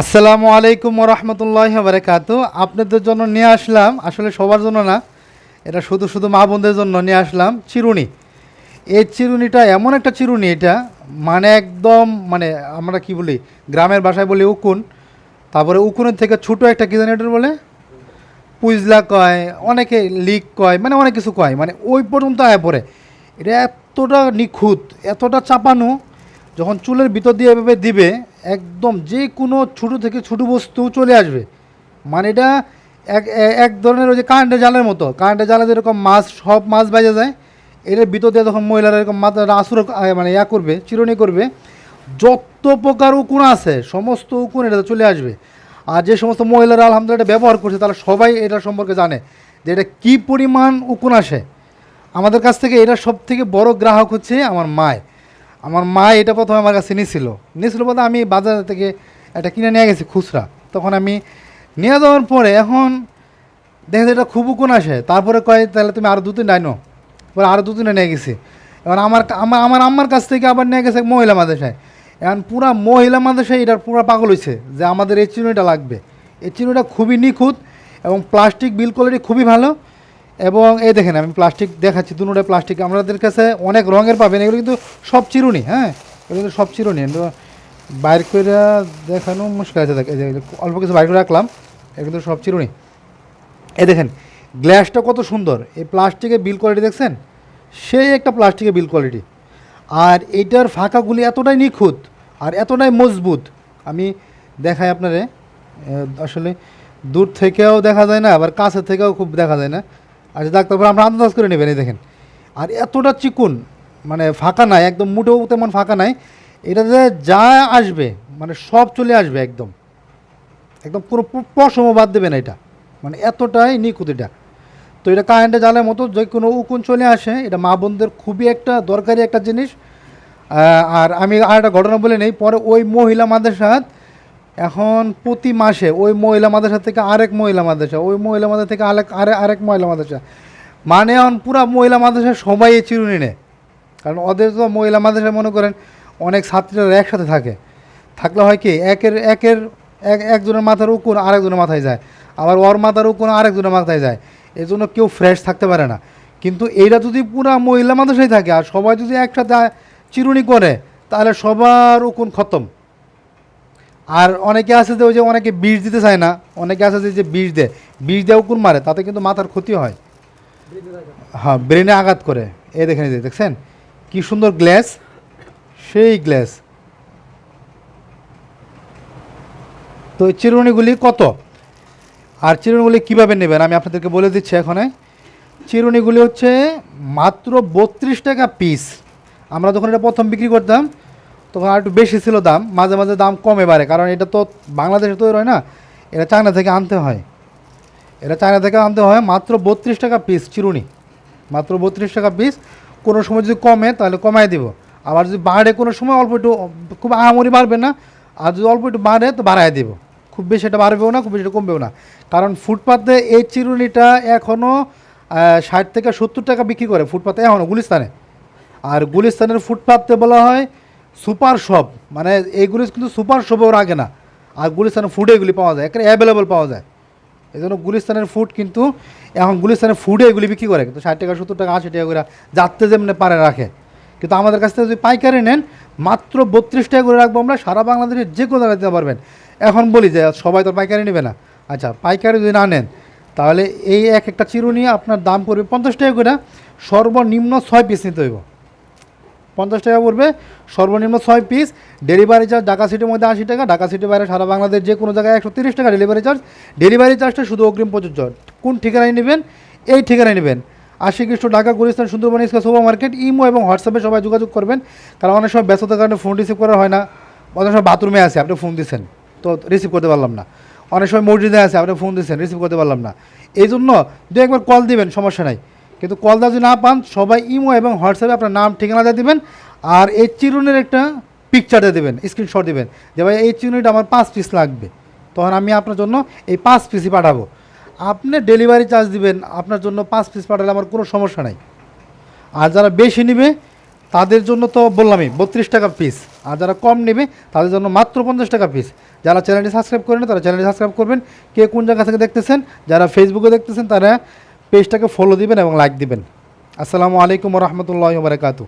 আসসালামু আলাইকুম রহমতুল্লাহ বারকাত। আপনাদের জন্য নিয়ে আসলাম, আসলে সবার জন্য না, এটা শুধু শুধু মা বোনদের জন্য নিয়ে আসলাম, চিরুনি। এই চিরুনিটা এমন একটা চিরুনি এটা মানে একদম মানে আমরা কি বলি, গ্রামের ভাষায় বলি উকুন, তারপরে উকুনের থেকে ছোটো একটা কি জানি বলে? পুইজলা কয়, অনেকে লিক কয় মানে অনেক কিছু কয় মানে ওই পর্যন্ত আয় পড়ে। এটা এতটা নিখুঁত, এতটা চাপানো, যখন চুলের ভিতর দিয়ে এভাবে দিবে একদম যে কোনো ছোটো থেকে ছোটো বস্তু চলে আসবে। মানে এটা এক এক ধরনের ওই যে কারেন্টের জালের মতো। কারেন্টের জালে যেরকম মাছ, সব মাছ বেজে যায় এটার ভিতর দিয়ে যখন মহিলারা এরকম মাথা আসুর মানে ইয়া করবে, চিরুনি করবে। যত প্রকার উকুন আছে, সমস্ত উকুন এটা চলে আসবে। আর যে সমস্ত মহিলারা আলহামদুলিল্লাহ এটা ব্যবহার করছে, তারা সবাই এটা সম্পর্কে জানে যে এটা কী পরিমাণ উকুন আসে। আমাদের কাছ থেকে এটা সব থেকে বড় গ্রাহক হচ্ছে আমার মায়। আমার মা এটা প্রথমে আমার কাছে নিয়েছিল নিয়েছিল বলতে আমি বাজার থেকে এটা কিনে নিয়ে গেছি, খুচরা। তখন আমি নিয়ে যাওয়ার পরে এখন দেখে এটা খুব উকুন আসে। তারপরে কয়, তাহলে তুমি আরও দু তিন ডাইনো পরে আরও দু নিয়ে গেছি। এবার আমার আমার আমার আম্মার কাছ থেকে আবার নিয়ে গেছে মহিলা মাদেশায় এখন পুরা মহিলা মাদেশায় এটার পুরা পাগল হয়েছে যে আমাদের এই চিনুটা লাগবে। এই চিনুটা খুবই নিখুঁত এবং প্লাস্টিক বিল কোয়ালিটি খুবই ভালো। এবং এই দেখেন আমি প্লাস্টিক দেখাচ্ছি দুটোটা প্লাস্টিক আমাদের কাছে অনেক রঙের পাবেন, এগুলো কিন্তু সব চিরুনি হ্যাঁ? এগুলো কিন্তু সব চিরুনি। বাইর করে দেখানো মুশকিল আছে অল্প কিছু বাইর করে রাখলাম, এগুলো সব চিরুনি। এই দেখেন গ্লাসটা কত সুন্দর। এই প্লাস্টিকের বিল কোয়ালিটি দেখছেন? সেই একটা প্লাস্টিকের বিল কোয়ালিটি আর এইটার ফাঁকাগুলি এতটাই নিখুঁত আর এতটাই মজবুত। আমি দেখাই আপনারে আসলে দূর থেকেও দেখা যায় না, আবার কাছে থেকেও খুব দেখা যায় না। আর ডাক্তার আমরা আন্দাজ করে নেবেন, এই দেখেন। আর এতটা চিকুন মানে ফাঁকা নাই, একদম মুঠেও তেমন ফাঁকা নাই। এটাতে যা আসবে মানে সব চলে আসবে একদম। একদম পুরো পশম বাদ দেবে না এটা। মানে এতটাই নিখুঁত এটা। তো এটা কারেন্টে জালের মতো যে কোনো উকুন চলে আসে, এটা মা বোনদের খুবই একটা দরকারি একটা জিনিস। আর আমি আর একটা ঘটনা বলে নেই, পরে ওই মহিলা মাদ্রাসাত এখন প্রতি মাসে ওই মহিলা মাদ্রাসা থেকে আরেক মহিলা মাদ্রাসা, ওই মহিলা মাদ্রাসা থেকে আরেক, আরে, আরেক মহিলা মাদ্রাসা। মানে এখন পুরা মহিলা মাদ্রাসা সবাই চিরুনি নেয়। কারণ ওদের তো মহিলা মাদ্রাসায় মনে করেন অনেক ছাত্রীরা একসাথে থাকে। থাকলে হয় কি, একের একের, এক, একজনের মাথার উকুন আরেকজনের মাথায় যায়। আবার ওর মাথার উকুন আরেকজনের মাথায় যায়। এই জন্য কেউ ফ্রেশ থাকতে পারে না। কিন্তু এইটা যদি পুরা মহিলা মাদ্রাসায় থাকে আর সবাই যদি একসাথে চিরুনি করে, তাহলে সবার উকুন খতম। আর অনেকে আছে যে ওই যে অনেকে বিষ দিতে চায় না, অনেকে আছে যে বিষ দেয়, বিষ দিয়ে উকুন মারে? তাতে কিন্তু মাথার ক্ষতি হয়। হ্যাঁ ব্রেনে আঘাত করে। এ দেখেন দেখছেন? কি সুন্দর গ্লাস সেই গ্লাস তো চিরুনিগুলি কত? আর চিরুনিগুলি কীভাবে নেবেন? আমি আপনাদেরকে বলে দিচ্ছি এখানে। চিরুনিগুলি হচ্ছে মাত্র বত্রিশ টাকা পিস আমরা যখন এটা প্রথম বিক্রি করতাম তখন আর একটু বেশি ছিল দাম, মাঝে মাঝে দাম কমে বাড়ে, কারণ এটা তো বাংলাদেশে তৈরি হয় না, এটা চায়না থেকে আনতে হয়। এটা চায়না থেকে আনতে হয় মাত্র বত্রিশ টাকা পিস চিরুনি। মাত্র বত্রিশ টাকা পিস কোনো সময় যদি কমে তাহলে কমাই দিব। আবার যদি বাড়ে কোনো সময় অল্প একটু, খুব আহামরি বাড়বে না, আর যদি অল্প একটু বাড়ে তো বাড়াই দিব। খুব বেশি এটা বাড়বেও না, খুব বেশি এটা কমবেও না। কারণ ফুটপাতে এই চিরুনিটা এখনও ষাট থেকে সত্তর টাকা বিক্রি করে, ফুটপাতে এখনও গুলিস্তানে। আর গুলিস্তানের ফুটপাতে বলা হয় সুপার শপ মানে এইগুলি কিন্তু সুপার শপেও রাখে না। আর গুলিস্তানের ফুডে এগুলি পাওয়া যায় এখানে অ্যাভেলেবল পাওয়া যায়। এই জন্য গুলিস্তানের ফুড কিন্তু, এখন গুলিস্তানের ফুডে এগুলি বিক্রি করে, কিন্তু ষাট টাকা, সত্তর টাকা, আশি টাকা করে যাতে যেমনি পারে রাখে। কিন্তু আমাদের কাছ থেকে যদি পাইকারি নেন, মাত্র বত্রিশ টাকা করে রাখব আমরা, সারা বাংলাদেশের যে কোনো জায়গায় দিতে পারবেন। এখন বলি যে, সবাই তো পাইকারি নেবে না। আচ্ছা পাইকারি যদি না নেন, তাহলে এই এক একটা চিরুনি আপনার দাম পড়বে পঞ্চাশ টাকা করে, সর্বনিম্ন ছয় পিস নিতে হইব। পঞ্চাশ টাকা পড়বে। সর্বনিম্ন ছয় পিস ডেলিভারি চার্জ ঢাকা সিটির মধ্যে আশি টাকা, ঢাকা সিটির বাইরে সারা বাংলাদেশ যে কোনো জায়গায় একশো তিরিশ টাকা ডেলিভারি চার্জ ডেলিভারি চার্জটা শুধু অগ্রিম প্রযোজ্য। কোন ঠিকানায় নেবেন? এই ঠিকানায় নেবেন। আশি খ্রিস্ট ঢাকা, গুলিস্তান, সুন্দরবন, ইস্কা সুপার মার্কেট ইমো এবং হোয়াটসঅ্যাপে সবাই যোগাযোগ করবেন। কারণ অনেক সময় ব্যস্ততার কারণে ফোন রিসিভ করা হয় না। অনেক সময় বাথরুমে আছে, আপনি ফোন দিচ্ছেন তো রিসিভ করতে পারলাম না। অনেক সময় মসজিদে আছে, আপনি ফোন দিচ্ছেন রিসিভ করতে পারলাম না। এই জন্য দু একবার কল দিবেন, সমস্যা নাই। কিন্তু কল দেওয়া যদি না পান, সবাই ইমো এবং হোয়াটসঅ্যাপে আপনার নাম, ঠিকানা দিয়ে দেবেন আর এই চিরুনের একটা পিকচার দিয়ে দেবেন স্ক্রিনশট দেবেন যে ভাই এই চিরুনিটা আমার পাঁচ পিস লাগবে। তখন আমি আপনার জন্য এই পাঁচ পিসই পাঠাবো। আপনি ডেলিভারি চার্জ দিবেন, আপনার জন্য পাঁচ পিস পাঠালে আমার কোনো সমস্যা নাই। আর যারা বেশি নেবে, তাদের জন্য তো বললামই, বত্রিশ টাকা পিস আর যারা কম নেবে, তাদের জন্য মাত্র পঞ্চাশ টাকা পিস যারা চ্যানেলটি সাবস্ক্রাইব করেন, তারা চ্যানেলটি সাবস্ক্রাইব করবেন। কে কোন জায়গা থেকে দেখতেছেন, যারা ফেসবুকে দেখতেছেন, তারা পেজটাকে ফলো দিবেন এবং লাইক দিবেন। আসসালামু আলাইকুম রহমতুল্লাহ বারকাতু